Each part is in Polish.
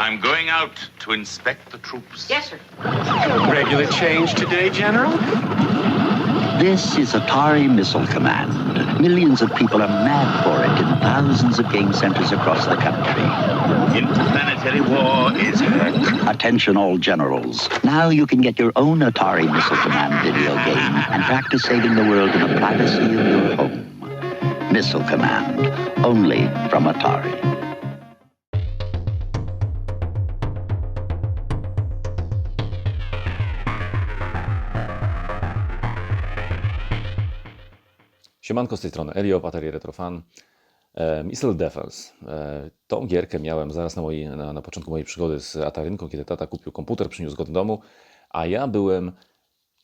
I'm going out to inspect the troops. Yes, sir. Regular change today, General? This is Atari Missile Command. Millions of people are mad for it in thousands of game centers across the country. Interplanetary war is hurt. Attention all generals. Now you can get your own Atari Missile Command video game and practice saving the world in the privacy of your home. Missile Command. Only from Atari. Siemanko z tej strony Elio, Baterii Retrofan. E, Missile Defense. Tą gierkę miałem zaraz na, mojej, na, na początku mojej przygody z Atarynką, kiedy tata kupił komputer, przyniósł go do domu, a ja byłem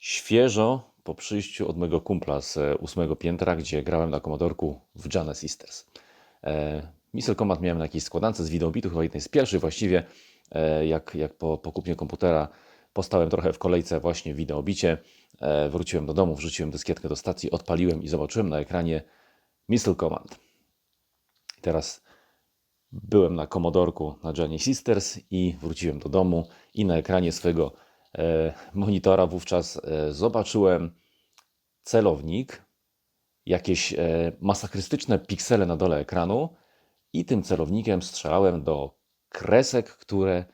świeżo po przyjściu od mojego kumpla z e, ósmego piętra, gdzie grałem na komodorku w Jana Sisters. E, Missile Command miałem na jakiejś składance z wideobitu, chyba jednej z pierwszych właściwie, jak, jak po, po kupnie komputera postałem trochę w kolejce właśnie wideobicie, e, wróciłem do domu, wrzuciłem dyskietkę do stacji, odpaliłem i zobaczyłem na ekranie Missile Command. I teraz byłem na komodorku na Johnny Sisters i wróciłem do domu i na ekranie swojego e, monitora wówczas e, zobaczyłem celownik, jakieś masakrystyczne piksele na dole ekranu i tym celownikiem strzelałem do kresek, które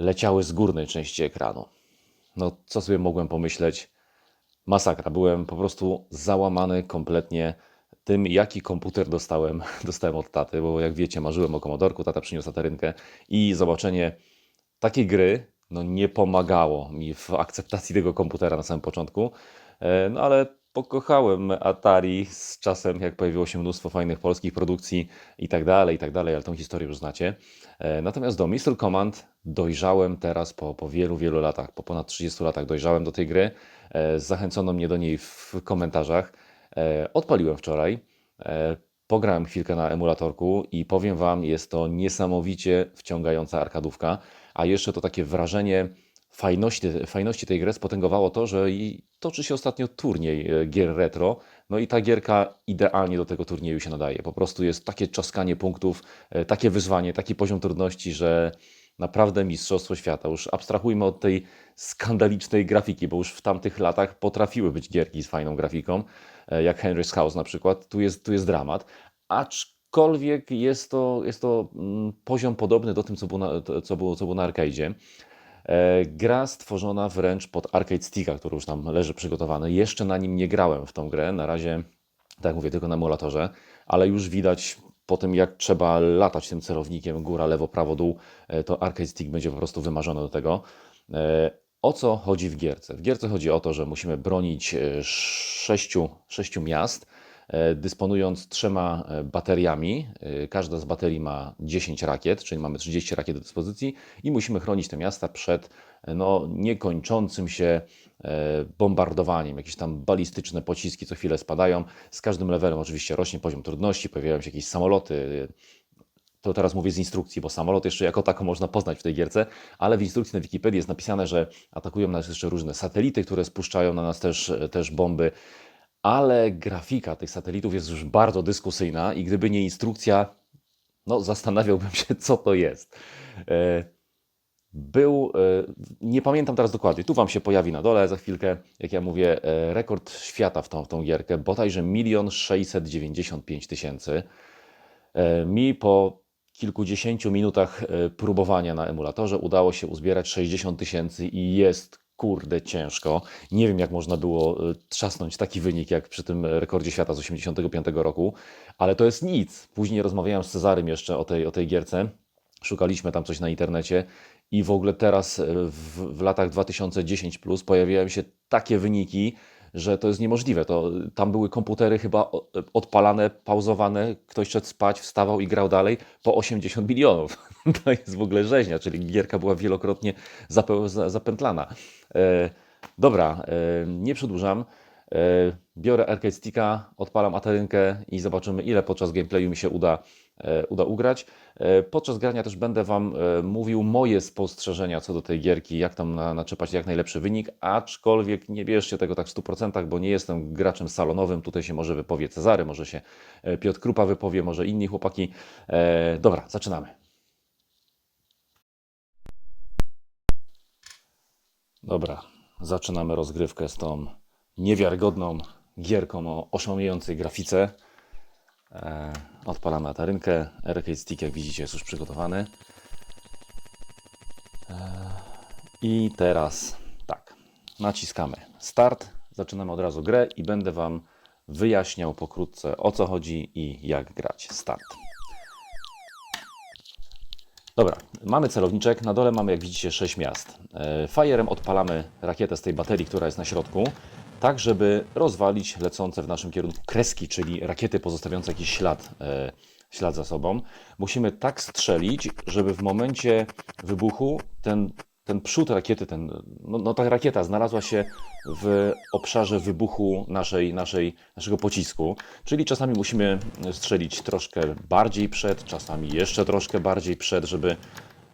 leciały z górnej części ekranu. No, co sobie mogłem pomyśleć? Masakra. Byłem po prostu załamany kompletnie tym, jaki komputer dostałem, dostałem od taty, bo jak wiecie, marzyłem o komodorku, tata przyniósł atarynkę i zobaczenie takiej gry no, nie pomagało mi w akceptacji tego komputera na samym początku. E, No ale pokochałem Atari z czasem, jak pojawiło się mnóstwo fajnych polskich produkcji i tak dalej, i tak dalej, ale tą historię już znacie. E, Natomiast do Missile Command dojrzałem teraz po, po wielu, wielu latach, po ponad 30 latach dojrzałem do tej gry. E, Zachęcono mnie do niej w komentarzach. E, Odpaliłem wczoraj. Pograłem chwilkę na emulatorku i powiem Wam, jest to niesamowicie wciągająca arkadówka, a jeszcze to takie wrażenie fajności, fajności tej gry spotęgowało to, że i toczy się ostatnio turniej e, gier retro, no i ta gierka idealnie do tego turnieju się nadaje. Po prostu jest takie czaskanie punktów, e, takie wyzwanie, taki poziom trudności, że naprawdę mistrzostwo świata. Już abstrahujmy od tej skandalicznej grafiki, bo już w tamtych latach potrafiły być gierki z fajną grafiką, e, jak Henry's House na przykład. Tu jest, tu jest dramat, aczkolwiek jest to, jest to mm, poziom podobny do tym, co było na, co było, co było na arcade'zie. E, Gra stworzona wręcz pod arcade sticka, który już tam leży przygotowany. Jeszcze na nim nie grałem w tą grę, na razie, tak jak mówię, tylko na emulatorze, ale już widać po tym, jak trzeba latać tym celownikiem góra, lewo, prawo, dół, e, to arcade stick będzie po prostu wymarzony do tego. E, O co chodzi w gierce? W gierce chodzi o to, że musimy bronić sześciu, sześciu miast, dysponując trzema e, bateriami. E, Każda z baterii ma 10 rakiet, czyli mamy 30 rakiet do dyspozycji i musimy chronić te miasta przed e, no, niekończącym się e, bombardowaniem. Jakieś tam balistyczne pociski co chwilę spadają. Z każdym levelem oczywiście rośnie poziom trudności, pojawiają się jakieś samoloty, to teraz mówię z instrukcji, bo samolot jeszcze jako tako można poznać w tej gierce, ale w instrukcji na Wikipedii jest napisane, że atakują nas jeszcze różne satelity, które spuszczają na nas też, też bomby, ale grafika tych satelitów jest już bardzo dyskusyjna i gdyby nie instrukcja, no zastanawiałbym się, co to jest. E, Był, e, nie pamiętam teraz dokładnie, tu Wam się pojawi na dole za chwilkę, jak ja mówię, e, rekord świata w tą, w tą gierkę, bodajże 1 695 tysięcy. Mi po kilkudziesięciu minutach próbowania na emulatorze udało się uzbierać 60 tysięcy i jest kurde ciężko. Nie wiem, jak można było e, trzasnąć taki wynik, jak przy tym rekordzie świata z 85 roku, ale to jest nic. Później rozmawiałem z Cezarym jeszcze o tej, o tej gierce. Szukaliśmy tam coś na internecie i w ogóle teraz e, w, w latach 2010 plus pojawiają się takie wyniki, że to jest niemożliwe. To, tam były komputery chyba odpalane, pauzowane, ktoś szedł spać, wstawał i grał dalej po 80 milionów. To jest w ogóle rzeźnia, czyli gierka była wielokrotnie zape- za- zapętlana. E, dobra, e, nie przedłużam. E, biorę arcade sticka, odpalam atarynkę i zobaczymy, ile podczas gameplayu mi się uda, e, uda ugrać. E, Podczas grania też będę Wam mówił moje spostrzeżenia co do tej gierki, jak tam na, naczepać jak najlepszy wynik, aczkolwiek nie bierzcie tego tak w 100%, bo nie jestem graczem salonowym. Tutaj się może wypowie Cezary, może się Piotr Krupa wypowie, może inni chłopaki. Dobra, zaczynamy. Dobra, zaczynamy rozgrywkę z tą niewiarygodną gierką o oszałamiającej grafice. E, odpalamy atarynkę. Arcade Stick, jak widzicie, jest już przygotowany. E, I teraz tak, naciskamy Start. Zaczynamy od razu grę i będę Wam wyjaśniał pokrótce o co chodzi i jak grać. Start. Dobra, mamy celowniczek. Na dole mamy, jak widzicie, 6 miast. E, Fajerem odpalamy rakietę z tej baterii, która jest na środku, tak żeby rozwalić lecące w naszym kierunku kreski, czyli rakiety pozostawiające jakiś ślad, e, ślad za sobą. Musimy tak strzelić, żeby w momencie wybuchu ten, ten przód rakiety, ten, no, no ta rakieta znalazła się w obszarze wybuchu naszej, naszej, naszego pocisku. Czyli czasami musimy strzelić troszkę bardziej przed, czasami jeszcze troszkę bardziej przed, żeby,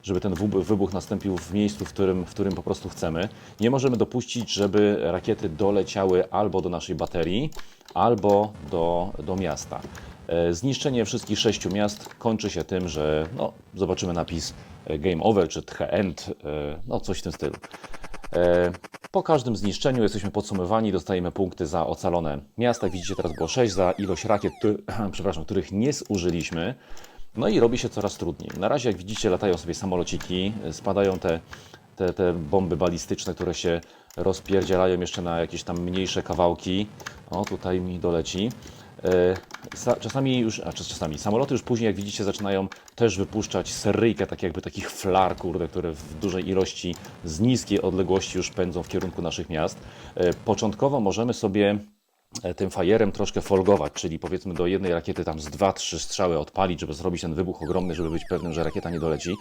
żeby ten wybu- wybuch nastąpił w miejscu, w którym, w którym po prostu chcemy. Nie możemy dopuścić, żeby rakiety doleciały albo do naszej baterii, albo do, do miasta. E, Zniszczenie wszystkich sześciu miast kończy się tym, że no, zobaczymy napis e, Game Over czy The End, e, no coś w tym stylu. Po każdym zniszczeniu jesteśmy podsumowani, dostajemy punkty za ocalone miasta. Widzicie, teraz było 6 za ilość rakiet, przepraszam, których nie zużyliśmy. No i robi się coraz trudniej. Na razie, jak widzicie, latają sobie samolociki, e, spadają te, te, te bomby balistyczne, które się rozpierdzielają jeszcze na jakieś tam mniejsze kawałki. O, tutaj mi doleci. E, sa- Czasami już, a czas- czasami, samoloty już później, jak widzicie, zaczynają też wypuszczać seryjkę, tak jakby takich flar, kurde, które w dużej ilości z niskiej odległości już pędzą w kierunku naszych miast. E, Początkowo możemy sobie tym fajerem troszkę folgować, czyli powiedzmy do jednej rakiety tam z 2-3 strzały odpalić, żeby zrobić ten wybuch ogromny, żeby być pewnym, że rakieta nie doleci.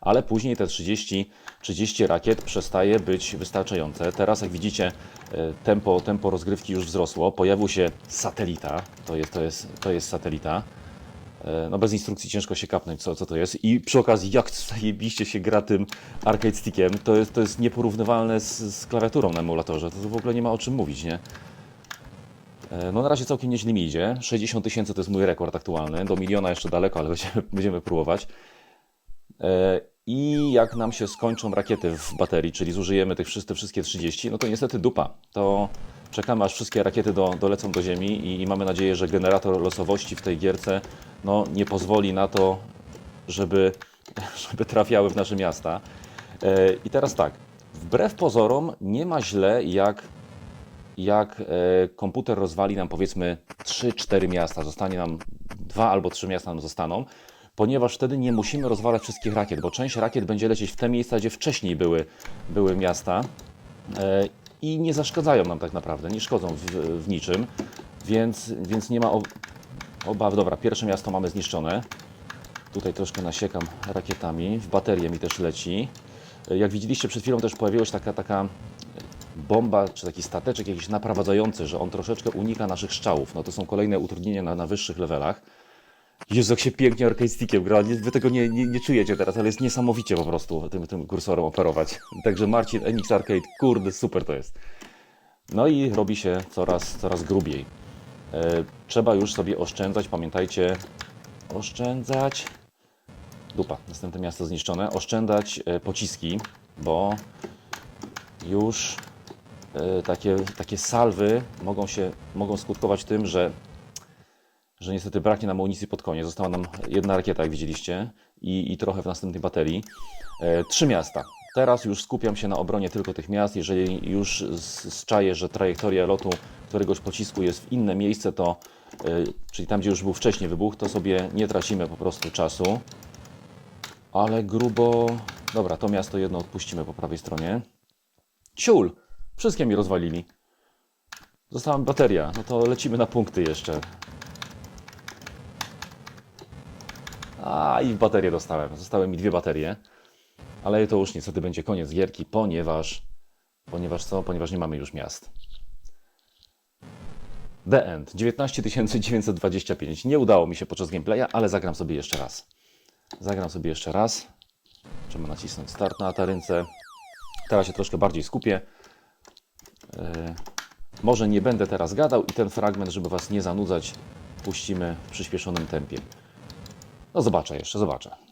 Ale później te 30, 30 rakiet przestaje być wystarczające. Teraz, jak widzicie, e, tempo, tempo rozgrywki już wzrosło. Pojawił się satelita. To jest, to jest, to jest satelita. E, No bez instrukcji ciężko się kapnąć, co, co to jest. I przy okazji, jak zajebiście się gra tym arcade stickiem, to jest, to jest nieporównywalne z, z klawiaturą na emulatorze. To w ogóle nie ma o czym mówić, nie? E, No na razie całkiem nieźle mi idzie. 60 tysięcy to jest mój rekord aktualny. Do miliona jeszcze daleko, ale będziemy, będziemy próbować. E, I jak nam się skończą rakiety w baterii, czyli zużyjemy tych wszystkie, wszystkie 30, no to niestety dupa. To czekamy aż wszystkie rakiety do, dolecą do Ziemi i, i mamy nadzieję, że generator losowości w tej gierce no, nie pozwoli na to, żeby, żeby trafiały w nasze miasta. E, I teraz tak, wbrew pozorom nie ma źle, jak, jak e, komputer rozwali nam powiedzmy 3-4 miasta, zostanie nam dwa albo trzy miasta nam zostaną, ponieważ wtedy nie musimy rozwalać wszystkich rakiet, bo część rakiet będzie lecieć w te miejsca, gdzie wcześniej były, były miasta e, i nie zaszkadzają nam tak naprawdę, nie szkodzą w, w niczym, więc, więc nie ma ob- obaw. Dobra, pierwsze miasto mamy zniszczone. Tutaj troszkę nasiekam rakietami. W baterię mi też leci. E, Jak widzieliście przed chwilą też pojawiła się taka, taka bomba, czy taki stateczek jakiś naprowadzający, że on troszeczkę unika naszych strzałów. No to są kolejne utrudnienia na, na wyższych levelach. Jezu, jak się pięknie arcade stickiem gra. Wy tego nie, nie, nie czujecie teraz, ale jest niesamowicie po prostu tym, tym kursorem operować. Także Marcin, Enix Arcade, kurde, super to jest. No i robi się coraz, coraz grubiej. E, trzeba już sobie oszczędzać, pamiętajcie, oszczędzać. Dupa, następne miasto zniszczone. Oszczędzać e, pociski, bo już takie, takie salwy mogą, się, mogą skutkować tym, że, że niestety braknie nam amunicji pod koniec. Została nam jedna rakieta, jak widzieliście, i, i trochę w następnej baterii. E, trzy miasta. Teraz już skupiam się na obronie tylko tych miast. Jeżeli już zczaję, że trajektoria lotu któregoś pocisku jest w inne miejsce, to e, czyli tam, gdzie już był wcześniej wybuch, to sobie nie tracimy po prostu czasu. Ale grubo... Dobra, to miasto jedno odpuścimy po prawej stronie. Ciul! Wszystkie mi rozwalili. Została bateria. No to lecimy na punkty jeszcze. A i baterię dostałem. Zostały mi dwie baterie. Ale to już niestety będzie koniec gierki, ponieważ. Ponieważ co? Ponieważ nie mamy już miast. The End. 19 925. Nie udało mi się podczas gameplaya, ale zagram sobie jeszcze raz. Zagram sobie jeszcze raz. Trzeba nacisnąć start na atarynce. Teraz się troszkę bardziej skupię. E, może nie będę teraz gadał i ten fragment, żeby Was nie zanudzać, puścimy w przyspieszonym tempie. No zobaczę jeszcze, zobaczę.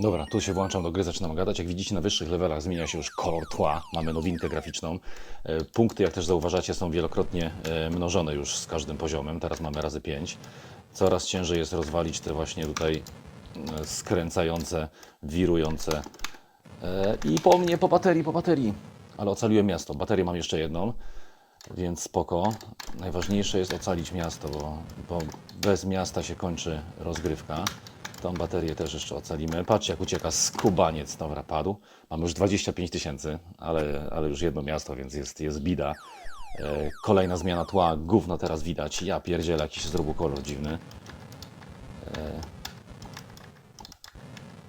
Dobra, tu się włączam do gry, zaczynam gadać. Jak widzicie, na wyższych levelach zmienia się już kolor tła. Mamy nowinkę graficzną. E, Punkty, jak też zauważacie, są wielokrotnie e, mnożone już z każdym poziomem. Teraz mamy razy 5. Coraz ciężej jest rozwalić te właśnie tutaj e, skręcające, wirujące. I po mnie, po baterii, po baterii. Ale ocaliłem miasto. Baterię mam jeszcze jedną, więc spoko. Najważniejsze jest ocalić miasto, bo, bo bez miasta się kończy rozgrywka. Tą baterię też jeszcze ocalimy. Patrzcie, jak ucieka skubaniec. Dobra, padł. Mamy już 25 tysięcy, ale, ale już jedno miasto, więc jest, jest bida. E, kolejna zmiana tła. Gówno teraz widać. Ja pierdzielę, jakiś zrobił kolor dziwny. E,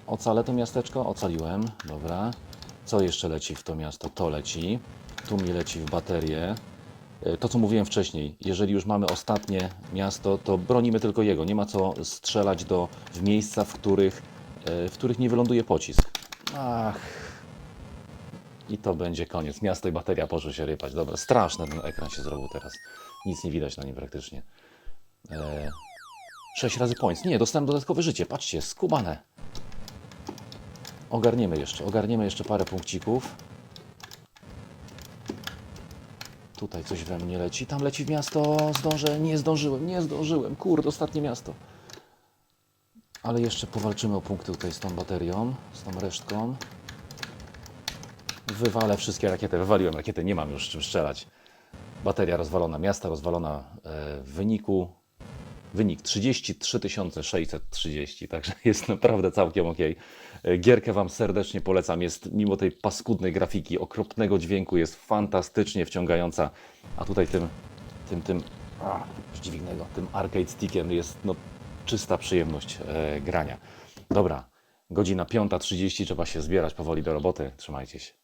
ocalę to miasteczko? Ocaliłem. Dobra. Co jeszcze leci w to miasto? To leci. Tu mi leci w baterię. E, To, co mówiłem wcześniej, jeżeli już mamy ostatnie miasto, to bronimy tylko jego. Nie ma co strzelać do, w miejsca, w których, e, w których nie wyląduje pocisk. Ach. I to będzie koniec. Miasto i bateria poszły się rypać. Dobra, straszny ten ekran się zrobił teraz. Nic nie widać na nim praktycznie. E, 6 razy points. Nie, dostałem dodatkowe życie. Patrzcie, skubane. Ogarniemy jeszcze, ogarniemy jeszcze parę punkcików. Tutaj coś we mnie leci. Tam leci w miasto. Zdążę. Nie zdążyłem. Nie zdążyłem. Kurde, ostatnie miasto. Ale jeszcze powalczymy o punkty tutaj z tą baterią, z tą resztką. Wywalę wszystkie rakiety. Wywaliłem rakiety. Nie mam już czym strzelać. Bateria rozwalona, miasta rozwalona. E, w wyniku wynik 33 630, także jest naprawdę całkiem ok. Gierkę Wam serdecznie polecam. Jest mimo tej paskudnej grafiki, okropnego dźwięku, jest fantastycznie wciągająca. A tutaj tym, tym, tym, a, dźwignego, tym arcade stickiem jest no, czysta przyjemność e, grania. Dobra, godzina 5.30, trzeba się zbierać powoli do roboty. Trzymajcie się.